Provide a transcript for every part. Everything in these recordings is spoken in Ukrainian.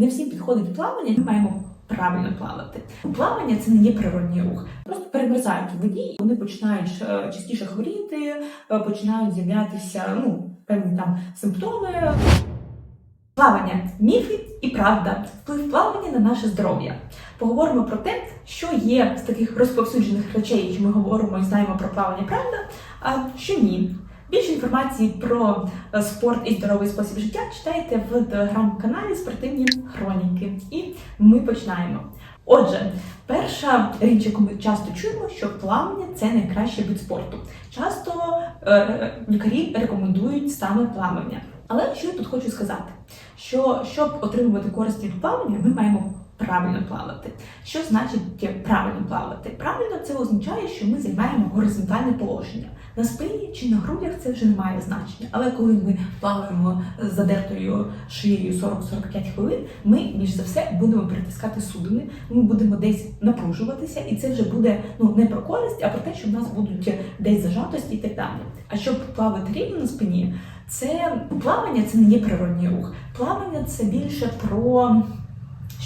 Не всім підходить плавання, ми маємо правильно плавати. Плавання це не є природній рух. Просто перемерзають у воді, вони починають е, частіше хворіти, е, починають з'являтися ну, певні там симптоми. Плавання міфи і правда, вплив плавання на наше здоров'я. Поговоримо про те, що є з таких розповсюджених речей, що ми говоримо і знаємо про плавання правда, а що ні. Більше інформації про е, спорт і здоровий спосіб життя читайте в телеграм-каналі Спортивні Хроніки. І ми починаємо. Отже, перша річ, яку ми часто чуємо, що плавання це найкращий вид спорту. Часто е, лікарі рекомендують саме плавання. Але що я тут хочу сказати? Що щоб отримувати користь від плавання, ми маємо правильно плавати. Що значить правильно плавати? Правильно це означає, що ми займаємо горизонтальне положення. На спині чи на грудях це вже не має значення. Але коли ми плаваємо з задертою шиєю 40-45 хвилин, ми більш за все будемо притискати судини, ми будемо десь напружуватися, і це вже буде ну не про користь, а про те, що в нас будуть десь зажатості і так далі. А щоб плавати рівно на спині, це плавання це не є природній рух. Плавання це більше про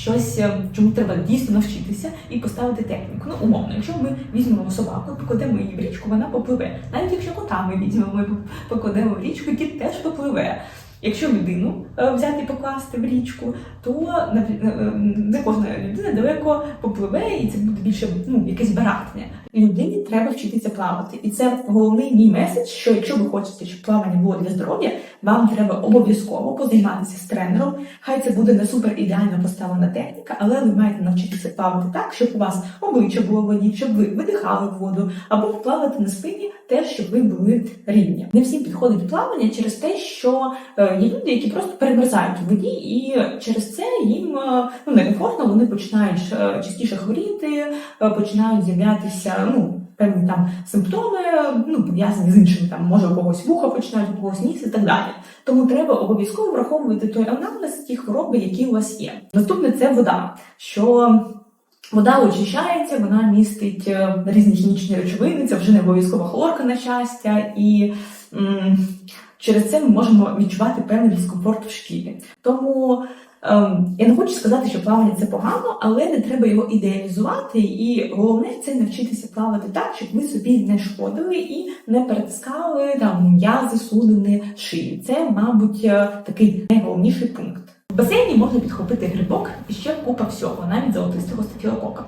щось, е, чому треба дійсно навчитися і поставити техніку. Ну, умовно, якщо ми візьмемо собаку, покладемо її в річку, вона попливе. Навіть якщо кота ми візьмемо, покладемо в річку, кіт теж попливе. Якщо людину е, взяти і покласти в річку, то е, не кожна людина далеко попливе, і це буде більше ну, якесь барахтання. Людині треба вчитися плавати. І це головний мій меседж, що якщо ви хочете, щоб плавання було для здоров'я, вам треба обов'язково позайматися з тренером. Хай це буде не супер ідеально поставлена техніка, але ви маєте навчитися плавати так, щоб у вас обличчя було в воді, щоб ви видихали воду, або плавати на спині теж, щоб ви були рівні. Не всім підходить плавання через те, що е, є люди, які просто перемерзають у воді, і через це їм е, ну, некомфортно, вони починають е, частіше хворіти, починають з'являтися ну, певні там симптоми, ну, пов'язані з іншими, там, може у когось вуха починають, у когось ніс і так далі. Тому треба обов'язково враховувати той анамнез ті хвороби, які у вас є. Наступне це вода. Що Вода очищається, вона містить е, різні хімічні речовини, це вже не обов'язкова хлорка на щастя, і м, через це ми можемо відчувати певний дискомфорт в шкірі. Тому ем, я не хочу сказати, що плавання це погано, але не треба його ідеалізувати. І головне це навчитися плавати так, щоб ви собі не шкодили і не перетискали там м'язи, судини, шиї. Це, мабуть, е, такий найголовніший пункт. В басейні можна підхопити грибок і ще купа всього, навіть золотистого стафілокока.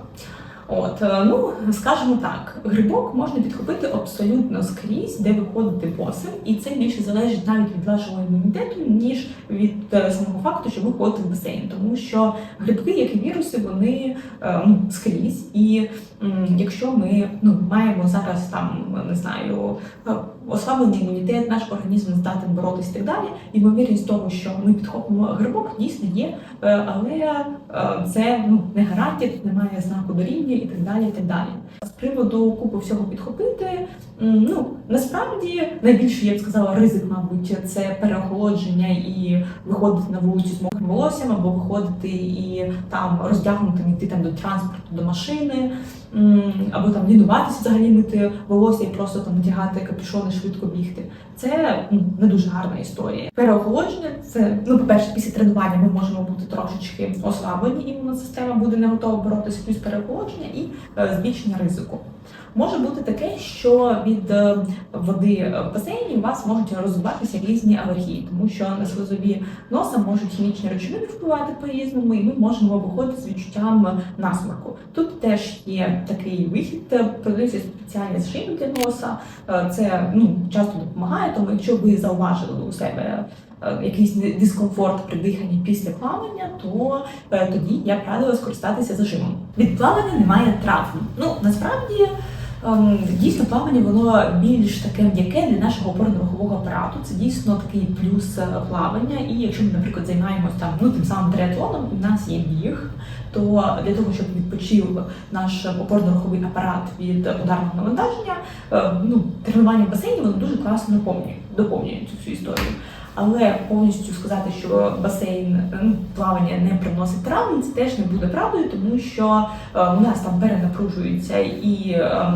От, е, ну скажімо так, грибок можна підхопити абсолютно скрізь, де ви ходите і це більше залежить навіть від вашого імунітету, ніж від е, самого факту, що ви ходите в басейн. Тому що грибки, як і віруси, вони е, ну, скрізь. І якщо ми ну, маємо зараз там, не знаю, ослаблений імунітет, наш організм здатен боротися і так далі, ймовірність того, що ми підхопимо грибок, дійсно є, е, але е, це ну, не гарантія, немає знаку дорівнює і так далі. і так далі. З приводу купу всього підхопити, ну насправді найбільше я б сказала ризик, мабуть, це переохолодження і виходити на вулицю з мокрим волоссям, або виходити і там роздягнутим йти там до транспорту, до машини, або там лінуватися взагалі мити волосся і просто там надягати капюшон швидко бігти. Це ну, не дуже гарна історія. Переохолодження це ну, по-перше, після тренування ми можемо бути трошечки ослаблені, імунна система буде не готова боротися, плюс переохолодження і е, збільшення ризику. Може бути таке, що від е, води в басейні у вас можуть розвиватися різні алергії, тому що на слизові носа можуть хімічні речовини впливати по-різному, і ми можемо виходити з відчуттям насморку. Тут теж є такий вихід, е, продаються спеціальні зшиї для носа. Е, Це ну часто допомагає, тому якщо ви зауважили у себе якийсь ди- дискомфорт при диханні після плавання, то е, тоді я б радила скористатися зажимом. Від плавання немає травм. Ну насправді. ем, Дійсно, плавання воно більш таке м'яке для нашого опорно-рухового апарату. Це дійсно такий плюс е, плавання. І якщо ми, наприклад, займаємося там ну тим самим триатлоном, у нас є біг, то для того, щоб відпочив наш опорно-руховий апарат від ударного навантаження, е, ну тренування в басейні воно дуже класно доповнює, доповнює цю всю історію. Але повністю сказати, що басейн плавання не приносить травм, це теж не буде правдою, тому що е, у нас там перенапружуються і е,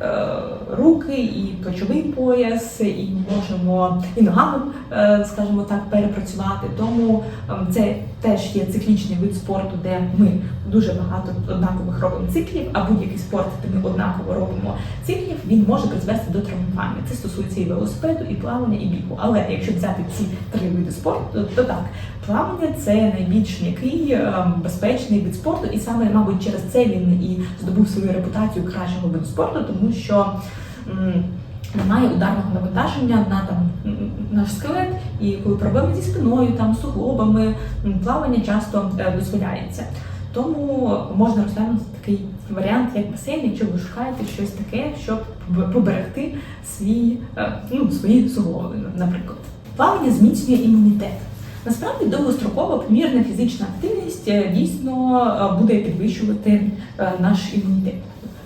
е, руки, і плечовий пояс, і можемо і ногами, е, скажімо так, перепрацювати. Тому е, це теж є циклічний вид спорту, де ми дуже багато однакових робимо циклів, а будь-який спорт, де ми однаково робимо циклів, він може призвести до травмування. Це стосується і велосипеду, і плавання, і бігу. Але якщо взяти ці три види спорту, то, так, плавання це найбільш м'який, ем, безпечний вид спорту, і саме, мабуть, через це він і здобув свою репутацію кращого виду спорту, тому що. Немає ударного навантаження на там наш скелет, і коли проблеми зі спиною, там суглобами, плавання часто е, дозволяється. Тому можна розглянути такий варіант, як басейн, якщо ви шукаєте щось таке, щоб поберегти свій, е, ну, свої суглоби, наприклад. Плавання зміцнює імунітет. Насправді довгострокова помірна фізична активність е, дійсно е, буде підвищувати наш імунітет.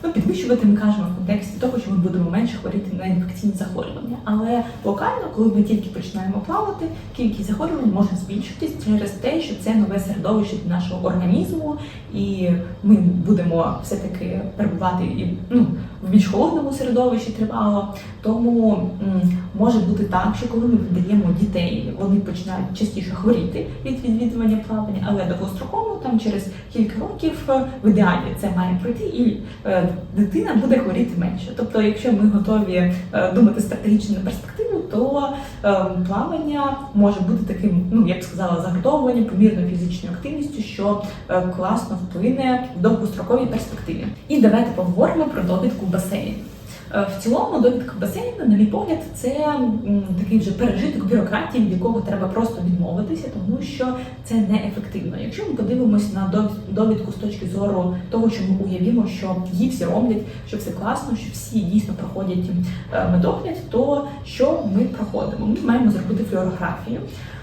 Ну, підвищувати ми кажемо в контексті того, що ми будемо менше хворіти на інфекційні захворювання. Але локально, коли ми тільки починаємо плавати, кількість захворювань може збільшитись через те, що це нове середовище для нашого організму, і ми будемо все-таки перебувати і ну, в більш холодному середовищі тривало. Тому може бути так, що коли ми віддаємо дітей, вони починають частіше хворіти від відвідування плавання, але довгостроково, там через кілька років е, в ідеалі це має пройти, і е, дитина буде хворіти менше. Тобто, якщо ми готові е, думати стратегічно на перспективу, то плавання може бути таким, ну я б сказала, загартовуванням помірною фізичною активністю, що класно вплине в довгостроковій перспективі. І давайте поговоримо про довідку басейну. Е, В цілому довідка басейну, на мій погляд, це такий вже пережиток бюрократії, від якого треба просто відмовитися, тому що це неефективно. Якщо ми подивимося на дов- довідку з точки зору того, що ми уявімо, що її всі роблять, що все класно, що всі дійсно проходять е, медогляд, то що ми проходимо? Ми маємо зробити флюорографію.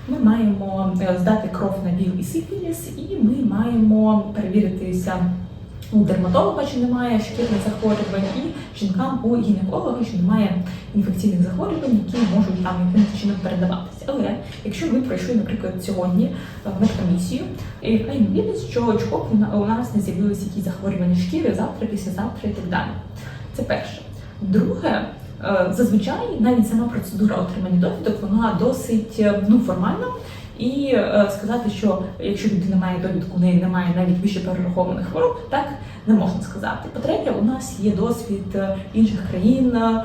Ми маємо е, здати кров на ВІЛ і сифіліс, і ми маємо перевіритися у дерматолога, чи немає шкірних захворювань, і жінкам у гінеколога, чи немає інфекційних захворювань, які можуть там якимось чином передаватися. Але якщо ми пройшли, наприклад, сьогодні е, медкомісію, і яка ймовірність, що чхоп у нас не з'явилися якісь захворювання шкіри завтра, післязавтра і так далі. Це перше. Друге, е, зазвичай навіть сама процедура отримання довідок вона досить е, ну, формальна. І е, сказати, що якщо людина має довідку, у неї немає навіть вище перерахованих хвороб, так не можна сказати. По-третє, у нас є досвід е, інших країн, е,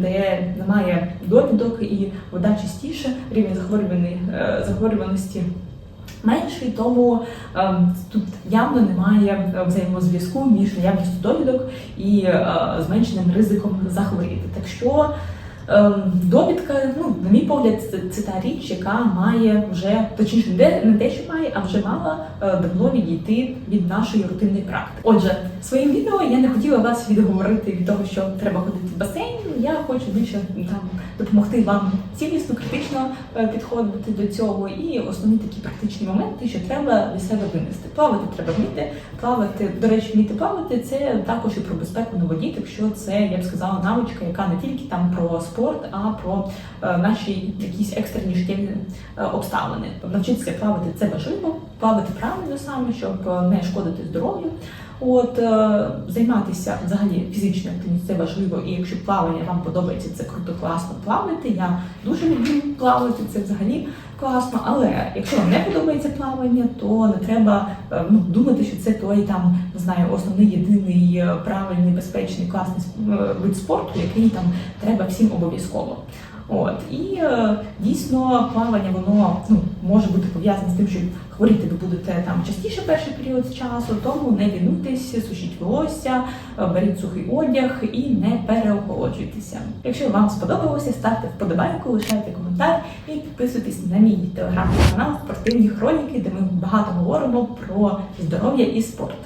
де немає довідок, і вода чистіше, рівень е, захворюваності менший, тому тут явно немає взаємозв'язку між наявністю довідок і зменшеним ризиком захворіти. Так що довідка, ну, на мій погляд, це, це та річ, яка має вже точніше не те, що має, а вже мала е, давно відійти від нашої рутинної практики. Отже, своїм відео я не хотіла вас відговорити від того, що треба ходити в басейн. Я хочу більше там допомогти вам цілісно, критично е, підходити до цього. І основні такі практичні моменти, що треба для себе винести. Плавати треба вміти. Плавати, до речі, вміти плавати це також і про безпеку на воді, так що це я б сказала навичка, яка не тільки там про спорт, а про е, наші якісь екстрені життєві е, обставини. Навчитися плавати це важливо, плавати правильно саме, щоб не шкодити здоров'ю. От е, займатися взагалі фізичною активністю це важливо, і якщо плавання вам подобається, це круто, класно плавати. Я дуже люблю плавати, це взагалі класно. Але якщо вам не подобається плавання, то не треба е, ну, думати, що це той там не знаю, основний єдиний е, правильний, безпечний, класний вид спорту, який там треба всім обов'язково. От і дійсно плавання воно ну може бути пов'язане з тим, що хворіти ви будете там частіше перший період часу, тому не лінуйтесь, сушіть волосся, беріть сухий одяг і не переохолоджуйтеся. Якщо вам сподобалося, ставте вподобайку, лишайте коментар і підписуйтесь на мій телеграм-канал Спортивні хроніки, де ми багато говоримо про здоров'я і спорт.